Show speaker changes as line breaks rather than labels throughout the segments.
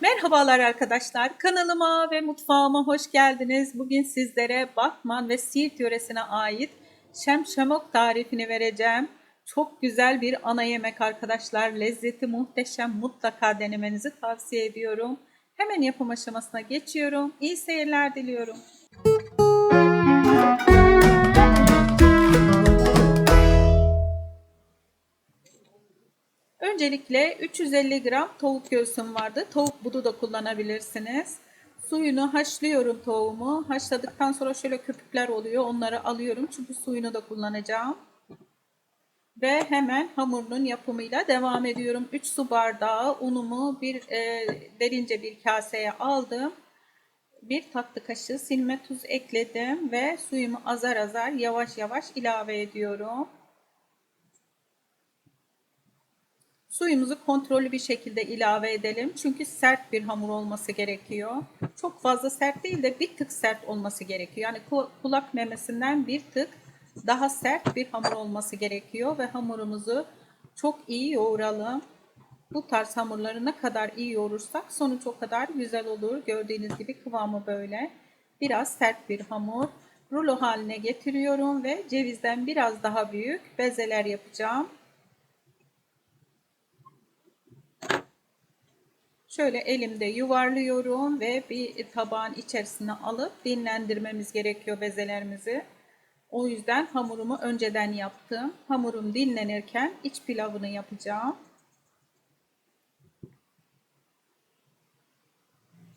Merhabalar arkadaşlar. Kanalıma ve mutfağıma hoş geldiniz. Bugün sizlere Batman ve Siirt yöresine ait şemşemok tarifini vereceğim. Çok güzel bir ana yemek arkadaşlar. Lezzeti muhteşem. Mutlaka denemenizi tavsiye ediyorum. Hemen yapım aşamasına geçiyorum. İyi seyirler diliyorum. Öncelikle 350 gram tavuk göğsüm vardı. Tavuk budu da kullanabilirsiniz. Suyunu haşlıyorum tavuğumu. Haşladıktan sonra şöyle köpükler oluyor. Onları alıyorum çünkü suyunu da kullanacağım. Ve hemen hamurunun yapımıyla devam ediyorum. 3 su bardağı unumu bir e, derince bir kaseye aldım. Bir tatlı kaşığı silme tuz ekledim ve suyumu azar azar yavaş yavaş ilave ediyorum. Suyumuzu kontrollü bir şekilde ilave edelim. Çünkü sert bir hamur olması gerekiyor. Çok fazla sert değil de bir tık sert olması gerekiyor. Yani kulak memesinden bir tık daha sert bir hamur olması gerekiyor. Ve hamurumuzu çok iyi yoğuralım. Bu tarz hamurları ne kadar iyi yoğurursak sonuç o kadar güzel olur. Gördüğünüz gibi kıvamı böyle. Biraz sert bir hamur. Rulo haline getiriyorum ve cevizden biraz daha büyük bezeler yapacağım. Şöyle elimde yuvarlıyorum ve bir tabağın içerisine alıp dinlendirmemiz gerekiyor bezelerimizi. O yüzden hamurumu önceden yaptım. Hamurum dinlenirken iç pilavını yapacağım.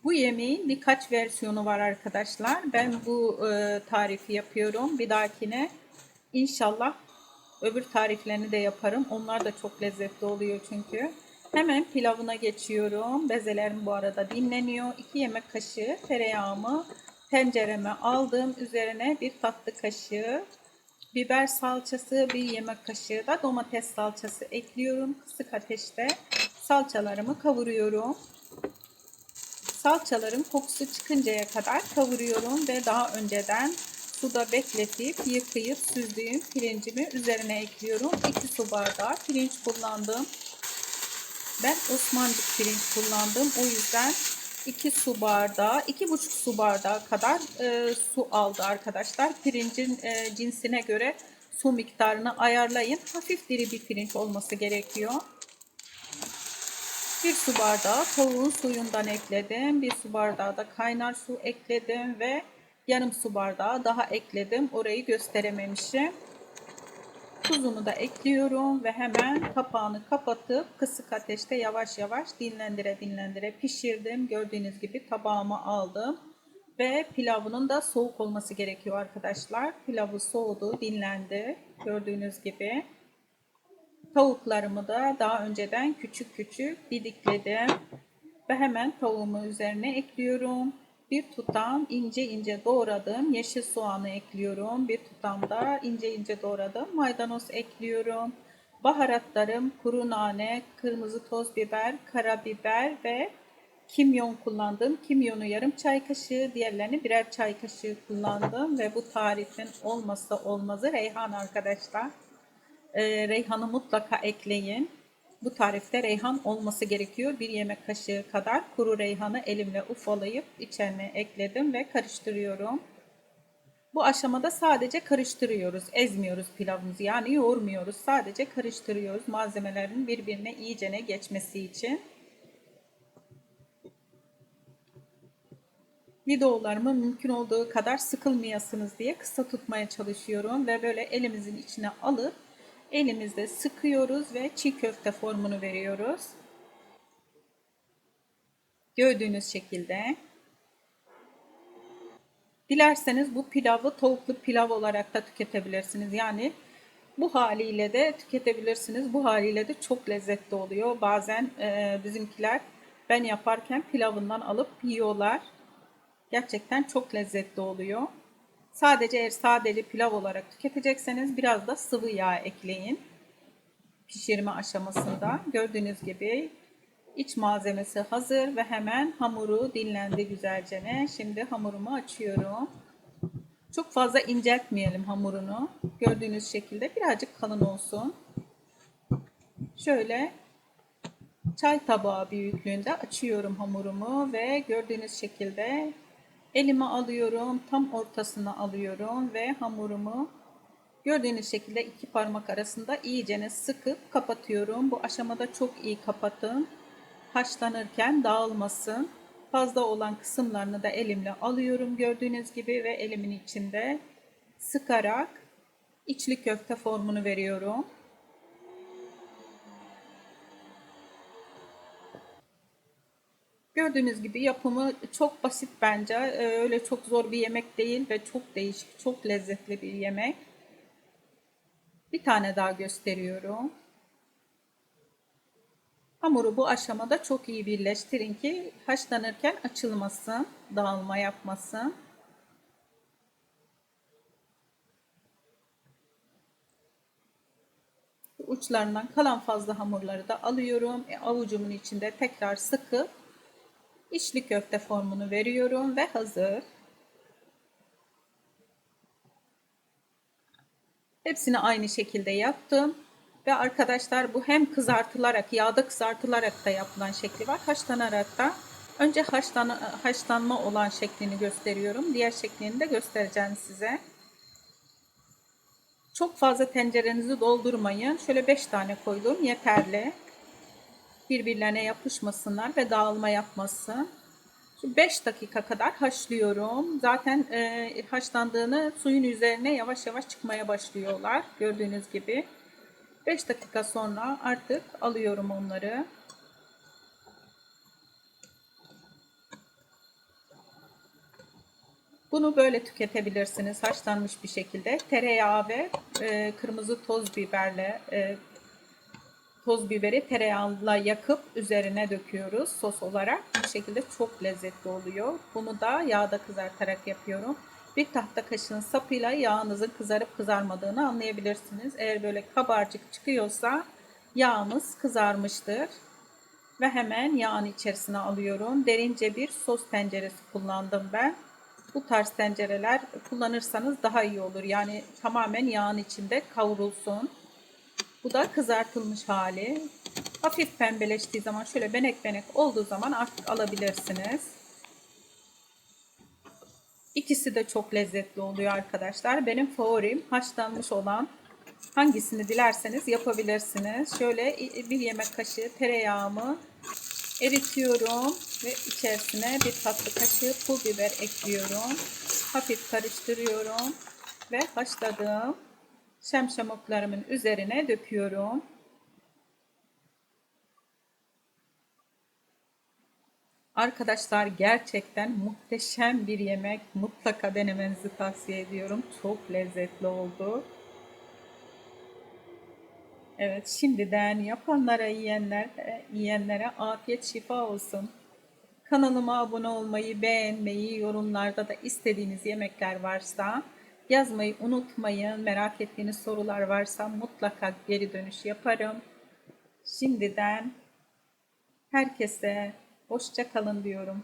Bu yemeğin birkaç versiyonu var arkadaşlar. Ben bu e, tarifi yapıyorum. Bir dahakine inşallah öbür tariflerini de yaparım. Onlar da çok lezzetli oluyor çünkü. Hemen pilavına geçiyorum. Bezelerim bu arada dinleniyor. 2 yemek kaşığı tereyağımı tencereme aldım. Üzerine bir tatlı kaşığı biber salçası, bir yemek kaşığı da domates salçası ekliyorum. Kısık ateşte salçalarımı kavuruyorum. Salçaların kokusu çıkıncaya kadar kavuruyorum ve daha önceden suda bekletip yıkayıp süzdüğüm pirincimi üzerine ekliyorum. 2 su bardağı pirinç kullandım. Ben Osmancık pirinç kullandım. O yüzden 2 su bardağı, 2,5 su bardağı kadar e, su aldı arkadaşlar. Pirincin e, cinsine göre su miktarını ayarlayın. Hafif diri bir pirinç olması gerekiyor. 1 su bardağı tavuğun suyundan ekledim. 1 su bardağı da kaynar su ekledim ve yarım su bardağı daha ekledim. Orayı gösterememişim. Tuzunu da ekliyorum ve hemen kapağını kapatıp kısık ateşte yavaş yavaş dinlendire dinlendire pişirdim. Gördüğünüz gibi tabağıma aldım. Ve pilavının da soğuk olması gerekiyor arkadaşlar. Pilavı soğudu, dinlendi. Gördüğünüz gibi. Tavuklarımı da daha önceden küçük küçük didikledim. Ve hemen tavuğumu üzerine ekliyorum. Bir tutam ince ince doğradığım yeşil soğanı ekliyorum. Bir tutam da ince ince doğradığım maydanoz ekliyorum. Baharatlarım kuru nane, kırmızı toz biber, karabiber ve kimyon kullandım. Kimyonu yarım çay kaşığı, diğerlerini birer çay kaşığı kullandım. Ve bu tarifin olmazsa olmazı reyhan arkadaşlar. Ee, reyhanı mutlaka ekleyin. Bu tarifte reyhan olması gerekiyor. Bir yemek kaşığı kadar kuru reyhanı elimle ufalayıp içine ekledim ve karıştırıyorum. Bu aşamada sadece karıştırıyoruz. Ezmiyoruz pilavımızı yani yoğurmuyoruz. Sadece karıştırıyoruz malzemelerin birbirine iyicene geçmesi için. Videolarımı mümkün olduğu kadar sıkılmayasınız diye kısa tutmaya çalışıyorum ve böyle elimizin içine alıp elimizde sıkıyoruz ve çiğ köfte formunu veriyoruz. Gördüğünüz şekilde. Dilerseniz bu pilavı tavuklu pilav olarak da tüketebilirsiniz. Yani bu haliyle de tüketebilirsiniz. Bu haliyle de çok lezzetli oluyor. Bazen e, bizimkiler ben yaparken pilavından alıp yiyorlar. Gerçekten çok lezzetli oluyor. Sadece eğer sadeli pilav olarak tüketecekseniz biraz da sıvı yağ ekleyin. Pişirme aşamasında gördüğünüz gibi iç malzemesi hazır ve hemen hamuru dinlendi güzelce. Ne? Şimdi hamurumu açıyorum. Çok fazla inceltmeyelim hamurunu. Gördüğünüz şekilde birazcık kalın olsun. Şöyle çay tabağı büyüklüğünde açıyorum hamurumu ve gördüğünüz şekilde elime alıyorum. Tam ortasına alıyorum ve hamurumu gördüğünüz şekilde iki parmak arasında iyicene sıkıp kapatıyorum. Bu aşamada çok iyi kapatın. Haşlanırken dağılmasın. Fazla olan kısımlarını da elimle alıyorum gördüğünüz gibi ve elimin içinde sıkarak içli köfte formunu veriyorum. Gördüğünüz gibi yapımı çok basit bence. Ee, Öyle çok zor bir yemek değil ve çok değişik, çok lezzetli bir yemek. Bir tane daha gösteriyorum. Hamuru bu aşamada çok iyi birleştirin ki haşlanırken açılmasın, dağılma yapmasın. Uçlarından kalan fazla hamurları da alıyorum. E, avucumun içinde tekrar sıkıp içli köfte formunu veriyorum ve hazır. Hepsini aynı şekilde yaptım. Ve arkadaşlar bu hem kızartılarak, yağda kızartılarak da yapılan şekli var. Haşlanarak da önce haşlan, haşlanma olan şeklini gösteriyorum. Diğer şeklini de göstereceğim size. Çok fazla tencerenizi doldurmayın. Şöyle 5 tane koydum yeterli. Birbirlerine yapışmasınlar ve dağılma yapmasın. 5 dakika kadar haşlıyorum. Zaten e, haşlandığını suyun üzerine yavaş yavaş çıkmaya başlıyorlar. Gördüğünüz gibi. 5 dakika sonra artık alıyorum onları. Bunu böyle tüketebilirsiniz haşlanmış bir şekilde. Tereyağı ve e, kırmızı toz biberle e, toz biberi tereyağıyla yakıp üzerine döküyoruz sos olarak. Bu şekilde çok lezzetli oluyor. Bunu da yağda kızartarak yapıyorum. Bir tahta kaşığın sapıyla yağınızın kızarıp kızarmadığını anlayabilirsiniz. Eğer böyle kabarcık çıkıyorsa yağımız kızarmıştır. Ve hemen yağın içerisine alıyorum. Derince bir sos tenceresi kullandım ben. Bu tarz tencereler kullanırsanız daha iyi olur. Yani tamamen yağın içinde kavrulsun. Bu da kızartılmış hali. Hafif pembeleştiği zaman şöyle benek benek olduğu zaman artık alabilirsiniz. İkisi de çok lezzetli oluyor arkadaşlar. Benim favorim haşlanmış olan hangisini dilerseniz yapabilirsiniz. Şöyle bir yemek kaşığı tereyağımı eritiyorum ve içerisine bir tatlı kaşığı pul biber ekliyorum. Hafif karıştırıyorum ve haşladığım şemşamuklarımın üzerine döküyorum. Arkadaşlar gerçekten muhteşem bir yemek. Mutlaka denemenizi tavsiye ediyorum. Çok lezzetli oldu. Evet şimdiden yapanlara yiyenler, yiyenlere afiyet şifa olsun. Kanalıma abone olmayı, beğenmeyi, yorumlarda da istediğiniz yemekler varsa yazmayı unutmayın. Merak ettiğiniz sorular varsa mutlaka geri dönüş yaparım. Şimdiden herkese hoşça kalın diyorum.